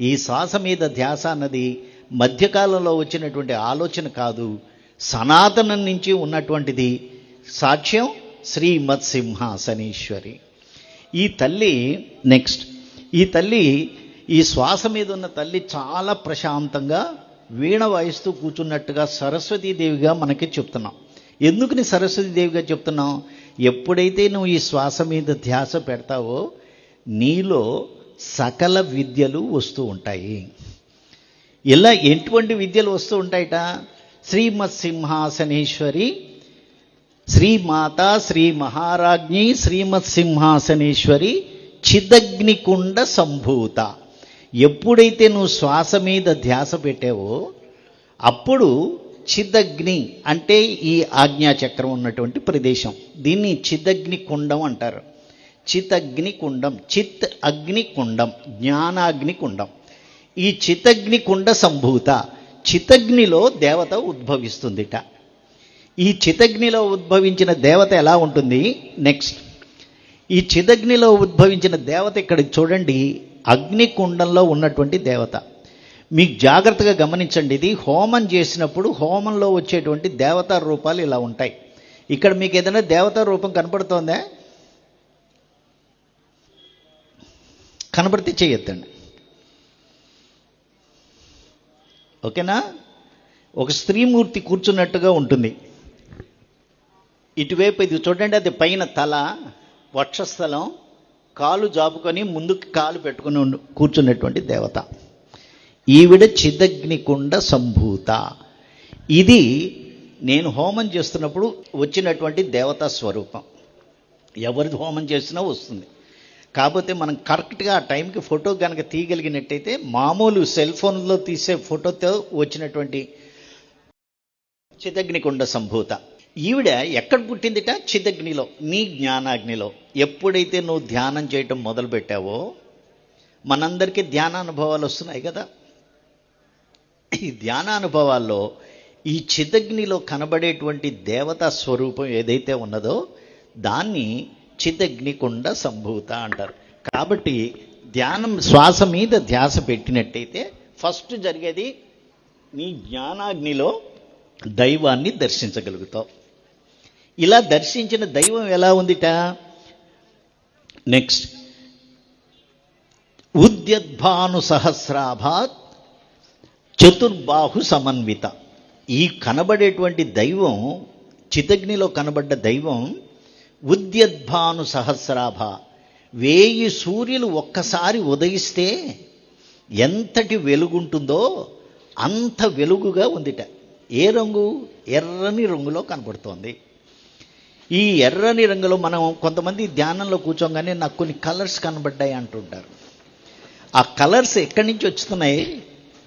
ఈ శ్వాస మీద ధ్యాస అన్నది మధ్యకాలంలో వచ్చినటువంటి ఆలోచన కాదు సనాతనం నుంచి ఉన్నటువంటిది సాక్ష్యం శ్రీమత్సింహాసనేశ్వరి. ఈ తల్లి నెక్స్ట్ ఈ తల్లి ఈ శ్వాస మీద ఉన్న తల్లి చాలా ప్రశాంతంగా వీణ వాయిస్తూ కూర్చున్నట్టుగా సరస్వతీదేవిగా మనకి చెప్తున్నాం. ఎందుకు నీ సరస్వతీదేవిగా చెప్తున్నాం? ఎప్పుడైతే నువ్వు ఈ శ్వాస మీద ధ్యాస పెడతావో నీలో సకల విద్యలు వస్తూ ఉంటాయి. ఇలా ఎటువంటి విద్యలు వస్తూ ఉంటాయట? శ్రీమత్ సింహాసనేశ్వరి శ్రీమాత శ్రీ మహారాజ్ఞి శ్రీమత్ సింహాసనేశ్వరి చిదగ్నికుండ సంభూత. ఎప్పుడైతే నువ్వు శ్వాస మీద ధ్యాస పెట్టావో అప్పుడు చిదగ్ని అంటే ఈ ఆజ్ఞాచక్రం ఉన్నటువంటి ప్రదేశం. దీన్ని చిదగ్ని కుండం అంటారు. చితగ్ని కుండం చిత్ అగ్ని కుండం జ్ఞానాగ్ని కుండం ఈ చితగ్ని కుండ సంభూత చితగ్నిలో దేవత ఉద్భవిస్తుందిట. ఈ చితగ్నిలో ఉద్భవించిన దేవత ఎలా ఉంటుంది? నెక్స్ట్ ఈ చిదగ్నిలో ఉద్భవించిన దేవత ఇక్కడ చూడండి అగ్నికుండంలో ఉన్నటువంటి దేవత. మీకు జాగ్రత్తగా గమనించండి ఇది హోమం చేసినప్పుడు హోమంలో వచ్చేటువంటి దేవతా రూపాలు ఇలా ఉంటాయి. ఇక్కడ మీకు ఏదైనా దేవతా రూపం కనపడుతోందా? కనబడితే చేయొద్దండి. ఓకేనా? ఒక స్త్రీమూర్తి కూర్చున్నట్టుగా ఉంటుంది. ఇటువైపు ఇది చూడండి అది పైన తల వక్షస్థలం కాలు జాపుకొని ముందుకు కాలు పెట్టుకుని కూర్చున్నటువంటి దేవత. ఈవిడ చిదగ్నికుండ సంభూత. ఇది నేను హోమం చేస్తున్నప్పుడు వచ్చినటువంటి దేవతా స్వరూపం. ఎవరిది హోమం చేసినా వస్తుంది. కాకపోతే మనం కరెక్ట్గా ఆ టైంకి ఫోటో కనుక తీయగలిగినట్టయితే మామూలు సెల్ ఫోన్లో తీసే ఫోటోతో వచ్చినటువంటి చిదగ్నికుండ సంభూత. ఈవిడ ఎక్కడ పుట్టిందిట? చిదగ్నిలో నీ జ్ఞానాగ్నిలో. ఎప్పుడైతే నువ్వు ధ్యానం చేయటం మొదలుపెట్టావో మనందరికీ ధ్యానానుభవాలు వస్తున్నాయి కదా. ఈ ధ్యానానుభవాల్లో ఈ చిదగ్నిలో కనబడేటువంటి దేవతా స్వరూపం ఏదైతే ఉన్నదో దాన్ని చిదగ్నికుండ సంభూత అంటారు. కాబట్టి ధ్యానం శ్వాస మీద ధ్యాస పెట్టినట్టయితే ఫస్ట్ జరిగేది నీ జ్ఞానాగ్నిలో దైవాన్ని దర్శించగలుగుతావు. ఇలా దర్శించిన దైవం ఎలా ఉందిట? నెక్స్ట్ ఉద్యద్భాను సహస్రాభాత్ చతుర్బాహు సమన్విత. ఈ కనబడేటువంటి దైవం చితగ్నిలో కనబడ్డ దైవం ఉద్యద్భాను సహస్రాభ. వేయి సూర్యులు ఒక్కసారి ఉదయిస్తే ఎంతటి వెలుగుంటుందో అంత వెలుగుగా ఉందిట. ఏ రంగు? ఎర్రని రంగులో కనబడుతోంది ఈ ఎర్రని రంగులో మనం కొంతమంది ధ్యానంలో కూర్చోగానే నాకు కొన్ని కలర్స్ కనబడ్డాయి అంటుంటారు. ఆ కలర్స్ ఎక్కడి నుంచి వస్తున్నాయి?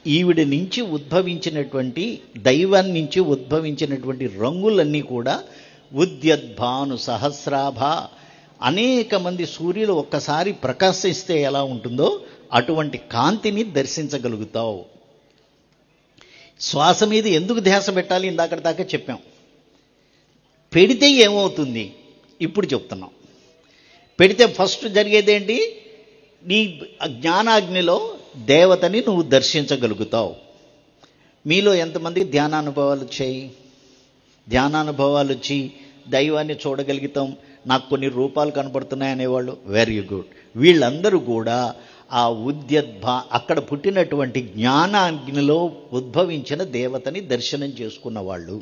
ఈవిడ నుంచి ఉద్భవించినటువంటి దైవం నుంచి ఉద్భవించినటువంటి రంగులన్నీ కూడా ఉద్యద్భాను సహస్రాభ అనేక మంది సూర్యులు ఒక్కసారి ప్రకాశిస్తే ఎలా ఉంటుందో అటువంటి కాంతిని దర్శించగలుగుతావు. శ్వాస మీద ఎందుకు ధ్యాస పెట్టాలి? ఇందాక దాకా చెప్పాం. పెడితే ఏమవుతుంది? ఇప్పుడు చెప్తున్నాం. పెడితే ఫస్ట్ జరిగేదేంటి? నీ జ్ఞానాగ్నిలో దేవతని నువ్వు దర్శించగలుగుతావు. మీలో ఎంతమందికి ధ్యానానుభవాలు వచ్చాయి? ధ్యానానుభవాలు వచ్చి దైవాన్ని చూడగలుగుతాం. నాకు కొన్ని రూపాలు కనబడుతున్నాయి అనేవాళ్ళు వెరీ గుడ్ వీళ్ళందరూ కూడా ఆ ఉద్యద్భా అక్కడ పుట్టినటువంటి జ్ఞానాగ్నిలో ఉద్భవించిన దేవతని దర్శనం చేసుకున్న వాళ్ళు